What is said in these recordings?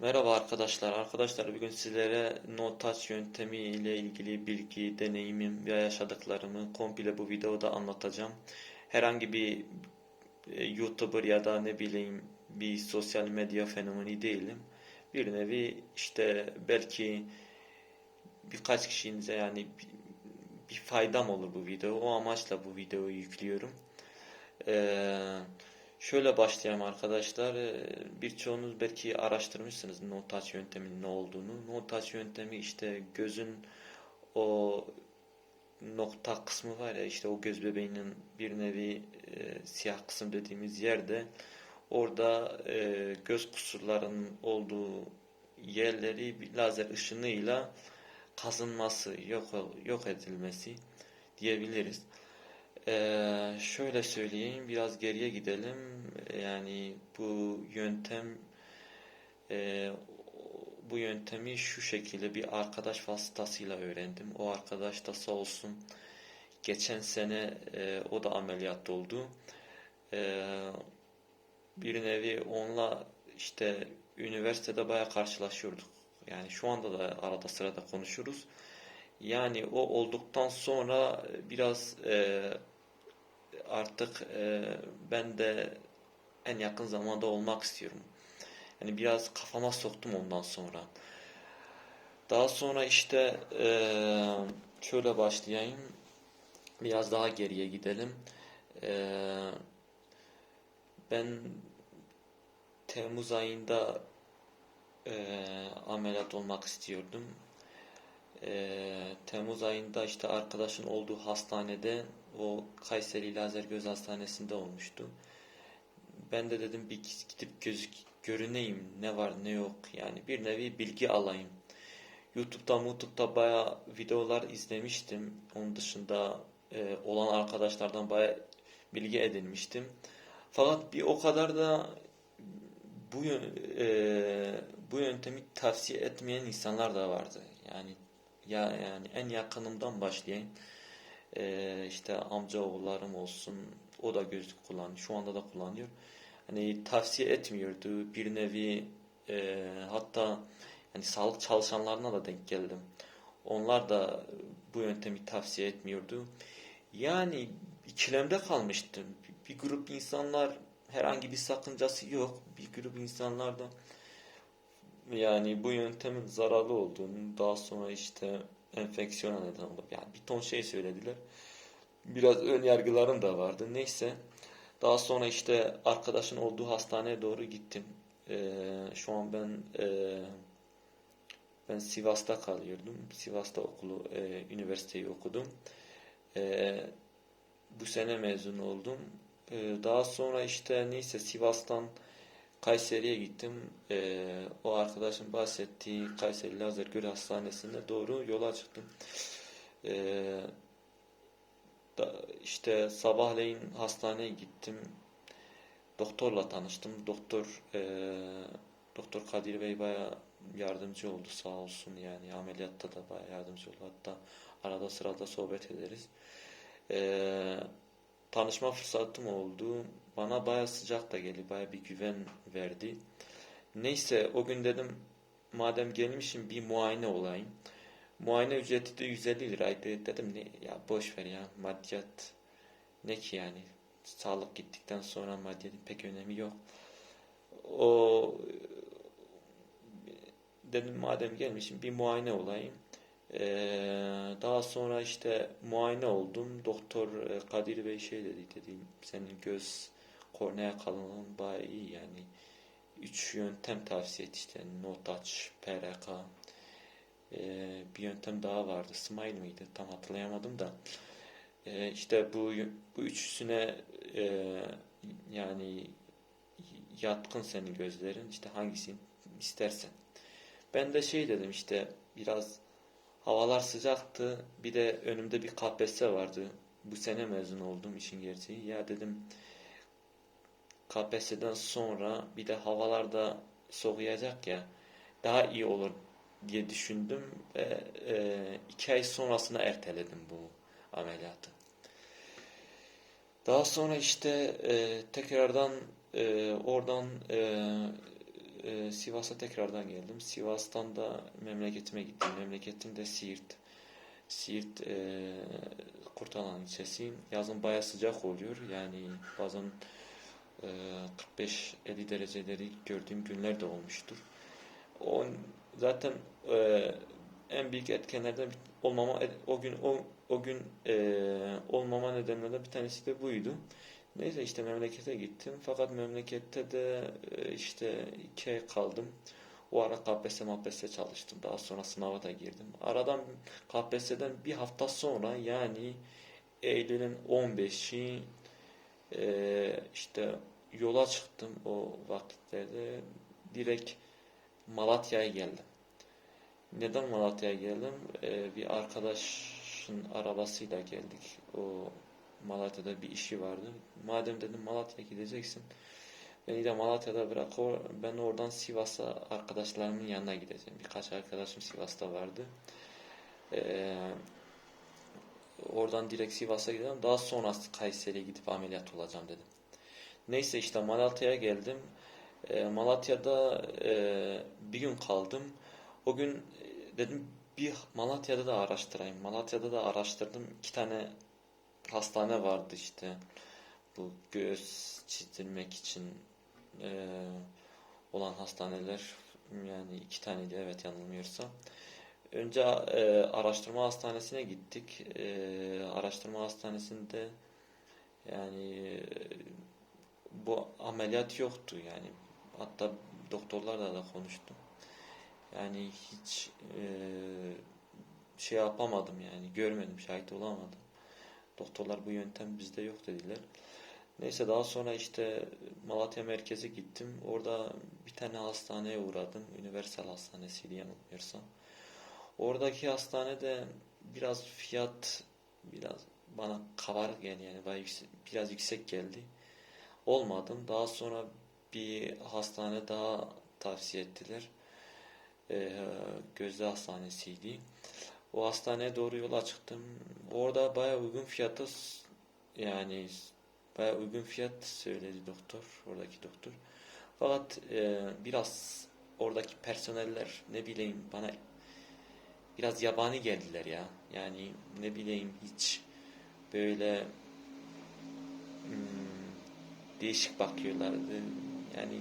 Merhaba arkadaşlar. Arkadaşlar bugün sizlere no touch yöntemi ile ilgili bilgi, deneyimim ve yaşadıklarımı komple bu videoda anlatacağım. Herhangi bir e, YouTuber ya da ne bileyim bir sosyal medya fenomeni değilim. Bir nevi işte belki birkaç kişinize yani bir, faydam olur bu video. O amaçla bu videoyu yüklüyorum. Ee, şöyle başlayalım arkadaşlar. Ee, Birçoğunuz belki araştırmışsınız no touch yönteminin ne olduğunu. No touch yöntemi işte gözün o nokta kısmı var ya işte o göz bebeğinin bir nevi e, siyah kısım dediğimiz yerde orada e, göz kusurlarının olduğu yerleri bir lazer ışınıyla kazınması, yok yok edilmesi diyebiliriz. Ee, şöyle söyleyeyim, biraz geriye gidelim. Yani bu yöntem, e, bu yöntemi şu şekilde bir arkadaş vasıtasıyla öğrendim. O arkadaş da sağ olsun geçen sene e, o da ameliyat oldu. E, bir nevi onunla işte üniversitede baya karşılaşıyorduk. Yani şu anda da arada sırada konuşuruz. Yani o olduktan sonra biraz e, artık e, ben de en yakın zamanda olmak istiyorum. Yani biraz kafama soktum ondan sonra. Daha sonra işte e, şöyle başlayayım. Biraz daha geriye gidelim. E, ben Temmuz ayında e, ameliyat olmak istiyordum. E, Temmuz ayında işte arkadaşın olduğu hastanede o Kayseri Lazer Göz Hastanesi'nde olmuştu. Ben de dedim bir gidip göz görüneyim ne var ne yok yani bir nevi bilgi alayım. YouTube'da YouTube'da baya videolar izlemiştim. Onun dışında e, olan arkadaşlardan baya bilgi edinmiştim. Fakat bir o kadar da bu e, bu yöntemi tavsiye etmeyen insanlar da vardı. Yani ya yani en yakınımdan başlayayım. E, işte amca oğullarım olsun o da gözlük kullanıyor. Şu anda da kullanıyor. Hani tavsiye etmiyordu. Bir nevi e, hatta yani sağlık çalışanlarına da denk geldim. Onlar da bu yöntemi tavsiye etmiyordu. Yani ikilemde kalmıştım. Bir grup insanlar herhangi bir sakıncası yok. Bir grup insanlar da yani bu yöntemin zararlı olduğunu daha sonra işte enfeksiyona neden olur. Yani bir ton şey söylediler. Biraz ön yargılarım da vardı. Neyse. Daha sonra işte arkadaşın olduğu hastaneye doğru gittim. Ee, şu an ben e, ben Sivas'ta kalıyordum. Sivas'ta okulu, e, üniversiteyi okudum. E, bu sene mezun oldum. E, daha sonra işte neyse Sivas'tan Kayseri'ye gittim. E, o arkadaşın bahsettiği Kayseri Lazer Göl Hastanesi'ne doğru yola çıktım. E, da, işte sabahleyin hastaneye gittim. Doktorla tanıştım. Doktor e, Doktor Kadir Bey baya yardımcı oldu sağ olsun yani ameliyatta da baya yardımcı oldu. Hatta arada sırada sohbet ederiz. E, tanışma fırsatım oldu. Bana baya sıcak da geldi. Baya bir güven verdi. Neyse o gün dedim madem gelmişim bir muayene olayım. Muayene ücreti de 150 liraydı. Dedim ne ya boş ver ya maddiyat ne ki yani sağlık gittikten sonra maddiyatın pek önemi yok. O dedim madem gelmişim bir muayene olayım. Ee, daha sonra işte muayene oldum. Doktor e, Kadir Bey şey dedi dedi senin göz kornea kalınlığın bayağı yani. Üç yöntem tavsiye etti işte no touch, PRK, ee, bir yöntem daha vardı. Smile mıydı? Tam hatırlayamadım da. Ee, işte bu bu üçüsüne e, yani yatkın senin gözlerin. İşte hangisini istersen. Ben de şey dedim işte biraz havalar sıcaktı. Bir de önümde bir KPSS vardı. Bu sene mezun oldum işin gerçeği. Ya dedim KPSS'den sonra bir de havalar da soğuyacak ya daha iyi olur diye düşündüm ve e, iki ay sonrasına erteledim bu ameliyatı. Daha sonra işte e, tekrardan e, oradan e, e, Sivas'a tekrardan geldim. Sivas'tan da memleketime gittim. Memleketim de Siirt. Siirt e, Kurtalan ilçesi. Yazın baya sıcak oluyor. Yani bazen 45-50 dereceleri gördüğüm günler de olmuştur. O zaten e, en büyük etkenlerden olmama o gün o o gün e, olmama nedenlerden bir tanesi de buydu. Neyse işte memlekete gittim. Fakat memlekette de e, işte iki ay kaldım. O ara KPSS MAPSS çalıştım. Daha sonra sınava da girdim. Aradan KPSS'den bir hafta sonra yani Eylül'ün 15'i e, işte yola çıktım o vakitlerde. Direkt Malatya'ya geldim. Neden Malatya'ya geldim? Ee, bir arkadaşın arabasıyla geldik. O Malatya'da bir işi vardı. Madem dedim Malatya'ya gideceksin. Beni de Malatya'da bırak. Ben oradan Sivas'a arkadaşlarımın yanına gideceğim. Birkaç arkadaşım Sivas'ta vardı. Ee, oradan direkt Sivas'a gidelim. Daha sonra Kayseri'ye gidip ameliyat olacağım dedim. Neyse işte Malatya'ya geldim. Ee, Malatya'da e, bir gün kaldım. O gün e, dedim bir Malatya'da da araştırayım. Malatya'da da araştırdım. İki tane hastane vardı işte. Bu göğüs çizdirmek için e, olan hastaneler. Yani iki taneydi evet yanılmıyorsam. Önce e, araştırma hastanesine gittik. E, araştırma hastanesinde yani e, bu ameliyat yoktu yani. Hatta doktorlarla da konuştum. Yani hiç e, şey yapamadım yani görmedim, şahit olamadım. Doktorlar bu yöntem bizde yok dediler. Neyse daha sonra işte Malatya merkeze gittim. Orada bir tane hastaneye uğradım. Universal Hastanesi'ydi yanılmıyorsam. Oradaki hastanede biraz fiyat biraz bana kabarık geldi yani biraz yüksek geldi. Olmadım. Daha sonra bir hastane daha tavsiye ettiler. Ee, Gözde Hastanesi'ydi. O hastaneye doğru yola çıktım. Orada bayağı uygun fiyata yani bayağı uygun fiyat söyledi doktor, oradaki doktor. Fakat e, biraz oradaki personeller ne bileyim bana biraz yabani geldiler ya. Yani ne bileyim hiç böyle hmm, değişik bakıyorlardı. Yani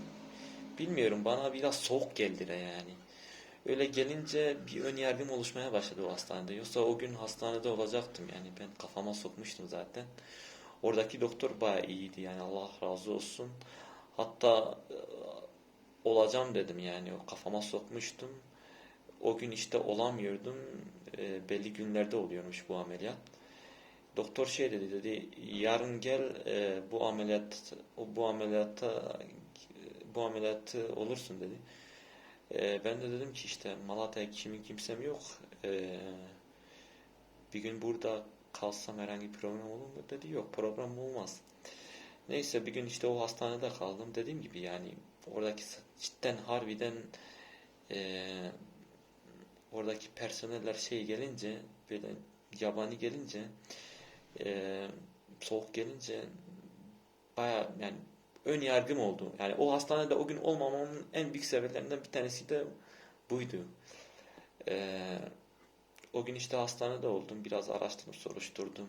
bilmiyorum bana biraz soğuk geldiler yani. Öyle gelince bir ön yargım oluşmaya başladı o hastanede. Yoksa o gün hastanede olacaktım yani ben kafama sokmuştum zaten. Oradaki doktor bayağı iyiydi yani Allah razı olsun. Hatta e, olacağım dedim yani o kafama sokmuştum. O gün işte olamıyordum. E, belli günlerde oluyormuş bu ameliyat. Doktor şey dedi dedi yarın gel e, bu ameliyat o bu ameliyatta bu ameliyatı olursun dedi. E, ben de dedim ki işte Malatya'ya kimin kimsem yok. E, bir gün burada kalsam herhangi bir problem olur mu? Dedi yok problem olmaz. Neyse bir gün işte o hastanede kaldım. Dediğim gibi yani oradaki cidden harbiden e, oradaki personeller şey gelince böyle yabani gelince e, soğuk gelince baya yani ön yargım oldu. Yani o hastanede o gün olmamamın en büyük sebeplerinden bir tanesi de buydu. E, o gün işte hastanede oldum. Biraz araştırdım, soruşturdum.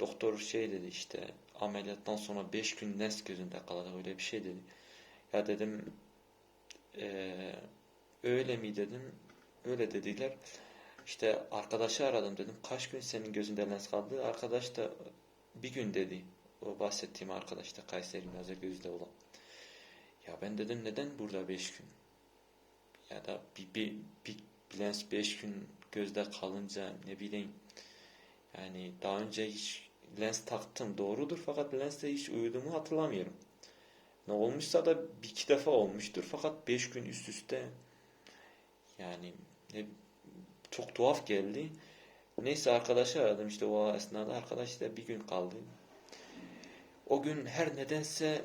Doktor şey dedi işte ameliyattan sonra 5 gün nes gözünde kalacak öyle bir şey dedi. Ya dedim eee, öyle mi dedim. Öyle dediler. İşte arkadaşı aradım dedim. Kaç gün senin gözünde lens kaldı? Arkadaş da bir gün dedi. O bahsettiğim arkadaş da Kayseri Gazi gözde olan. Ya ben dedim neden burada 5 gün? Ya da bir, bir, bir lens 5 gün gözde kalınca ne bileyim yani daha önce hiç lens taktım doğrudur fakat lensle hiç uyuduğumu hatırlamıyorum. Ne olmuşsa da bir iki defa olmuştur fakat 5 gün üst üste yani ne, çok tuhaf geldi. Neyse arkadaşı aradım işte o esnada arkadaş da bir gün kaldı. O gün her nedense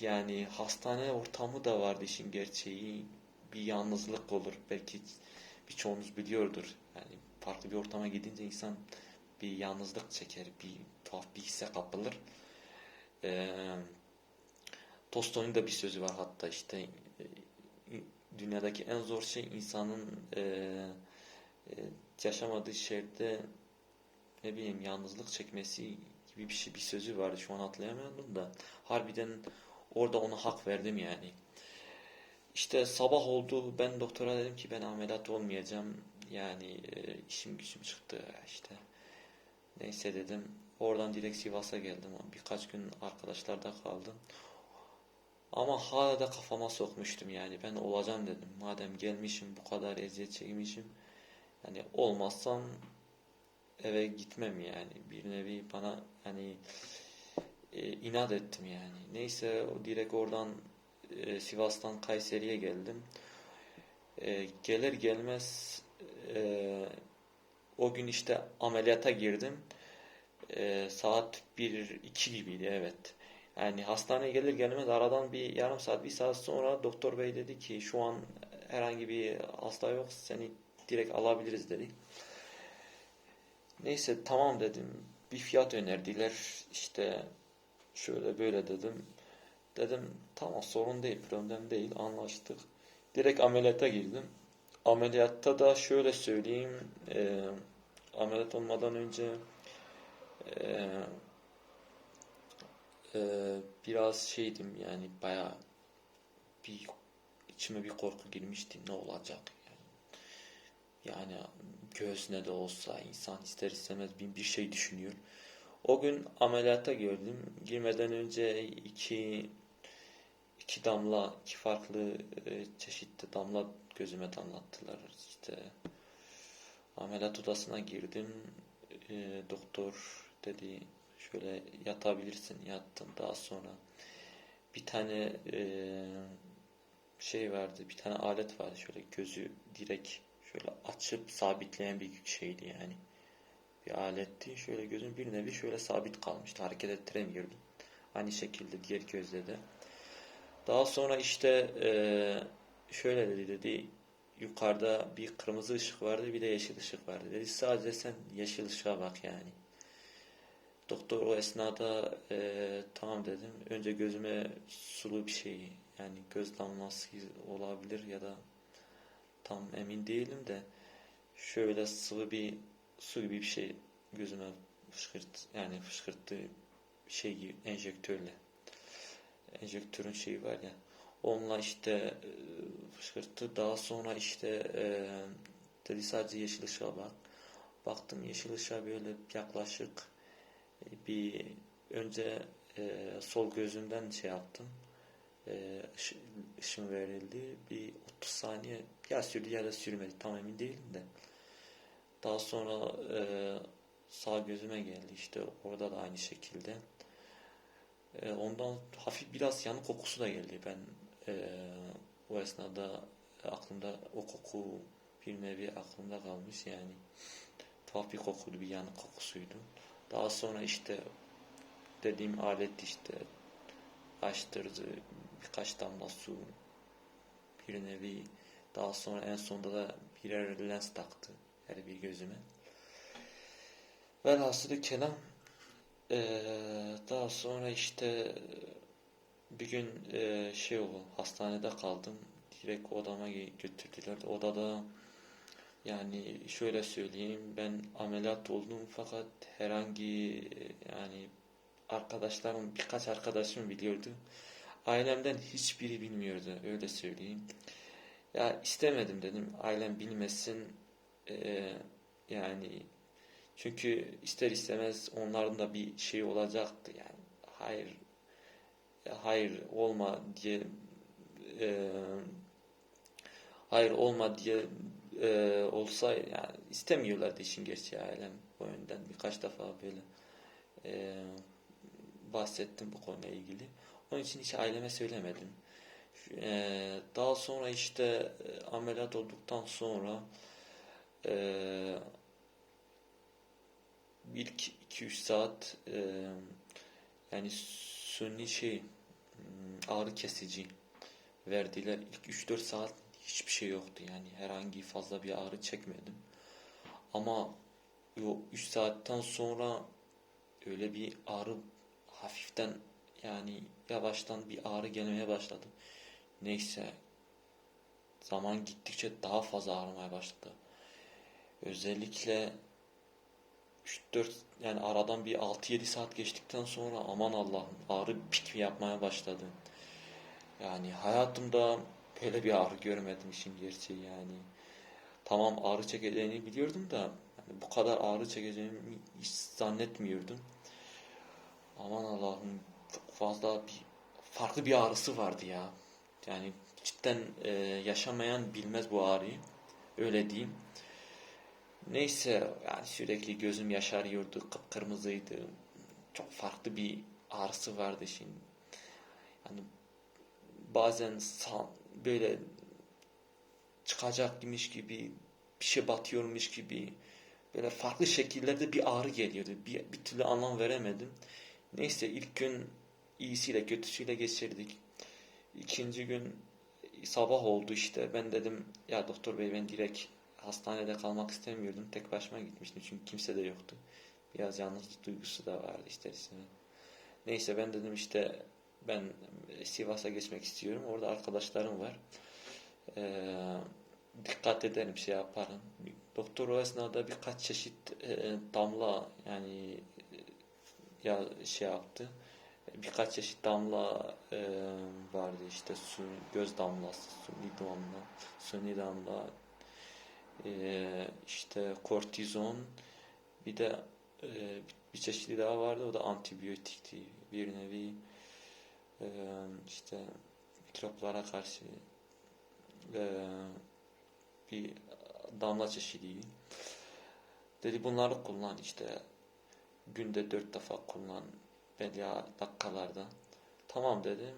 yani hastane ortamı da vardı işin gerçeği. Bir yalnızlık olur. Belki birçoğunuz biliyordur. Yani farklı bir ortama gidince insan bir yalnızlık çeker. Bir tuhaf bir hisse kapılır. Ee, Tolstoy'un da bir sözü var hatta işte dünyadaki en zor şey insanın e, e, yaşamadığı şehirde ne bileyim yalnızlık çekmesi gibi bir şey bir sözü vardı şu an hatırlayamıyorum da harbiden orada ona hak verdim yani. İşte sabah oldu ben doktora dedim ki ben ameliyat olmayacağım yani e, işim gücüm çıktı işte. Neyse dedim oradan direkt Sivas'a geldim birkaç gün arkadaşlarda kaldım. Ama hala da kafama sokmuştum yani ben olacağım dedim. Madem gelmişim bu kadar eziyet çekmişim. Yani olmazsam eve gitmem yani. Bir nevi bana hani e, inat ettim yani. Neyse direkt oradan e, Sivas'tan Kayseri'ye geldim. E, gelir gelmez e, o gün işte ameliyata girdim. E, saat 1-2 gibiydi evet. Yani hastaneye gelir gelmez aradan bir yarım saat, bir saat sonra doktor bey dedi ki şu an herhangi bir hasta yok seni direkt alabiliriz dedi. Neyse tamam dedim. Bir fiyat önerdiler. İşte şöyle böyle dedim. Dedim tamam sorun değil, problem değil anlaştık. Direkt ameliyata girdim. Ameliyatta da şöyle söyleyeyim. E, ameliyat olmadan önce e, e, biraz şeydim yani bayağı bir içime bir korku girmişti ne olacak yani. Yani göğüs ne de olsa insan ister istemez bir, bir şey düşünüyor. O gün ameliyata gördüm. Girmeden önce iki iki damla, iki farklı e, çeşitli damla gözüme damlattılar. İşte ameliyat odasına girdim. E, doktor dedi şöyle yatabilirsin. Yattım. Daha sonra bir tane e, şey vardı. Bir tane alet vardı. Şöyle gözü direkt şöyle açıp sabitleyen bir şeydi yani. Bir aletti. Şöyle gözün bir nevi şöyle sabit kalmıştı. Hareket ettiremiyordum. Aynı şekilde diğer gözde de. Daha sonra işte e, şöyle dedi dedi yukarıda bir kırmızı ışık vardı bir de yeşil ışık vardı dedi sadece sen yeşil ışığa bak yani. Doktor o esnada e, tamam dedim. Önce gözüme sulu bir şey yani göz damlası olabilir ya da tam emin değilim de şöyle sıvı bir su gibi bir şey gözüme fışkırt yani fışkırttı şey gibi enjektörle. Enjektörün şeyi var ya onunla işte e, fışkırttı. Daha sonra işte e, dedi sadece yeşil ışığa bak. Baktım yeşil ışığa böyle yaklaşık bir önce e, sol gözümden şey yaptım e, ışın verildi bir 30 saniye ya sürdü ya da sürmedi tam emin değilim de daha sonra e, sağ gözüme geldi işte orada da aynı şekilde e, ondan hafif biraz yanık kokusu da geldi. Ben e, o esnada aklımda o koku bir nevi aklımda kalmış yani. Tuhaf bir kokuydu, bir yanık kokusuydu. Daha sonra işte dediğim alet işte açtırdı birkaç damla su bir nevi. Daha sonra en sonunda da birer lens taktı her bir gözüme. Velhasılı kelam ee, daha sonra işte bir gün e, şey oldu hastanede kaldım. Direkt odama götürdüler. Odada yani şöyle söyleyeyim ben ameliyat oldum fakat herhangi yani arkadaşlarım birkaç arkadaşım biliyordu ailemden hiçbiri bilmiyordu öyle söyleyeyim ya istemedim dedim ailem bilmesin ee, yani çünkü ister istemez onların da bir şey olacaktı yani. Hayır hayır olma diye e, hayır olma diye e, olsa yani istemiyorlardı işin gerçeği ailem bu yönden birkaç defa böyle e, bahsettim bu konuyla ilgili. Onun için hiç aileme söylemedim. E, daha sonra işte e, ameliyat olduktan sonra e, ilk 2-3 saat e, yani suni şey hmm, ağrı kesici verdiler. İlk 3-4 saat hiçbir şey yoktu yani herhangi fazla bir ağrı çekmedim. Ama o 3 saatten sonra öyle bir ağrı hafiften yani yavaştan bir ağrı gelmeye başladı. Neyse zaman gittikçe daha fazla ağrımaya başladı. Özellikle 3-4 yani aradan bir 6-7 saat geçtikten sonra aman Allah'ım ağrı pik yapmaya başladı. Yani hayatımda böyle bir ağrı görmedim işin gerçeği yani. Tamam ağrı çekeceğini biliyordum da yani bu kadar ağrı çekeceğimi hiç zannetmiyordum. Aman Allah'ım çok fazla bir farklı bir ağrısı vardı ya. Yani cidden e, yaşamayan bilmez bu ağrıyı. Öyle diyeyim. Neyse yani sürekli gözüm yaşarıyordu, kıpkırmızıydı. Çok farklı bir ağrısı vardı şimdi. Yani bazen sa- böyle çıkacakmış gibi, bir şey batıyormuş gibi böyle farklı şekillerde bir ağrı geliyordu. Bir, bir türlü anlam veremedim. Neyse ilk gün iyisiyle kötüsüyle geçirdik. İkinci gün sabah oldu işte. Ben dedim ya doktor bey ben direkt hastanede kalmak istemiyordum. Tek başıma gitmiştim çünkü kimse de yoktu. Biraz yalnızlık duygusu da vardı ister. Neyse ben dedim işte ben Sivas'a geçmek istiyorum. Orada arkadaşlarım var. Ee, dikkat ederim şey yaparım. Doktor o esnada birkaç çeşit e, damla yani e, ya şey yaptı. Birkaç çeşit damla e, vardı işte su, göz damlası, suni damla, suni damla, e, işte kortizon, bir de e, bir çeşidi daha vardı o da antibiyotikti. Bir nevi e, işte mikroplara karşı e, bir damla çeşidiydi. Dedi bunları kullan işte günde dört defa kullan belli dakikalarda. Tamam dedim.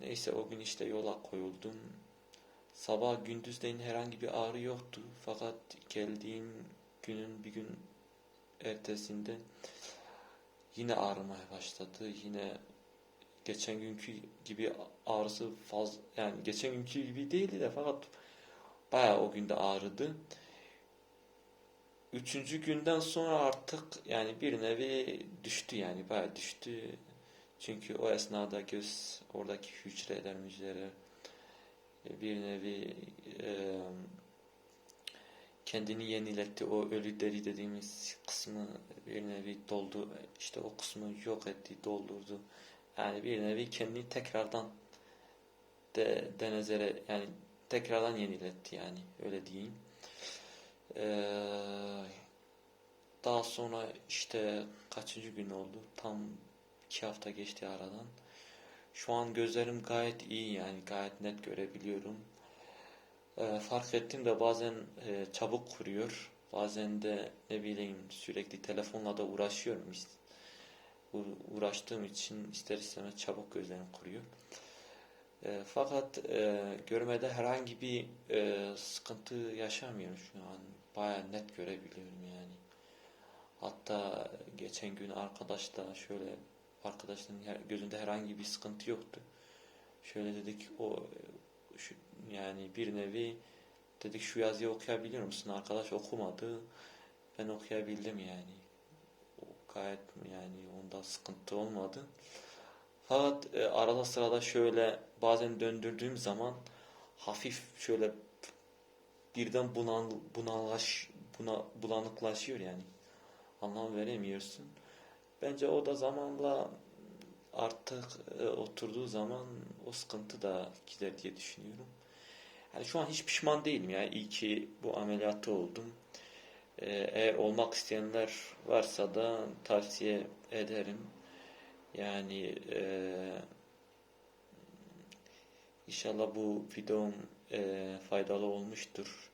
Neyse o gün işte yola koyuldum. Sabah gündüzleyin herhangi bir ağrı yoktu. Fakat geldiğim günün bir gün ertesinde yine ağrımaya başladı. Yine geçen günkü gibi ağrısı fazla yani geçen günkü gibi değildi de fakat bayağı o günde ağrıdı. Üçüncü günden sonra artık yani bir nevi düştü yani bayağı düştü. Çünkü o esnada göz oradaki hücreler mücreler bir nevi e, kendini yeniletti. O ölü deri dediğimiz kısmı bir nevi doldu. işte o kısmı yok etti, doldurdu. Yani bir nevi kendini tekrardan de denezere yani tekrardan yeniletti yani öyle diyeyim. Ee, daha sonra işte kaçıncı gün oldu? Tam iki hafta geçti aradan. Şu an gözlerim gayet iyi yani gayet net görebiliyorum. Ee, fark ettim de bazen e, çabuk kuruyor. Bazen de ne bileyim sürekli telefonla da uğraşıyorum. İşte. Uğraştığım için ister istemez çabuk gözlerim kuruyor. E, fakat e, görmede herhangi bir e, sıkıntı yaşamıyorum şu an. Baya net görebiliyorum yani. Hatta geçen gün arkadaş da şöyle arkadaşların her, gözünde herhangi bir sıkıntı yoktu. Şöyle dedik o şu, yani bir nevi dedik şu yazıyı okuyabiliyor musun? Arkadaş okumadı. Ben okuyabildim yani. Gayet yani onda sıkıntı olmadı. Fakat e, arada sırada şöyle bazen döndürdüğüm zaman hafif şöyle birden bunan, bunalaş, buna, bulanıklaşıyor yani. Anlam veremiyorsun. Bence o da zamanla artık e, oturduğu zaman o sıkıntı da gider diye düşünüyorum. Yani şu an hiç pişman değilim ya. İyi ki bu ameliyatı oldum. E, eğer olmak isteyenler varsa da tavsiye ederim. Yani e, inşallah bu videom e, faydalı olmuştur.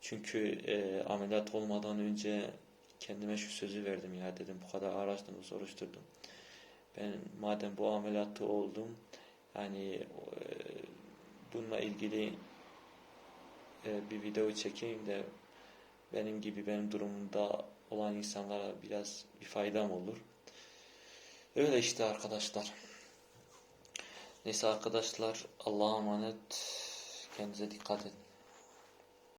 Çünkü e, ameliyat olmadan önce kendime şu sözü verdim ya dedim bu kadar araştırdım soruşturdum. Ben madem bu ameliyatı oldum yani e, bununla ilgili e, bir video çekeyim de benim gibi benim durumunda olan insanlara biraz bir faydam olur. Öyle işte arkadaşlar. Neyse arkadaşlar Allah'a emanet. Kendinize dikkat edin.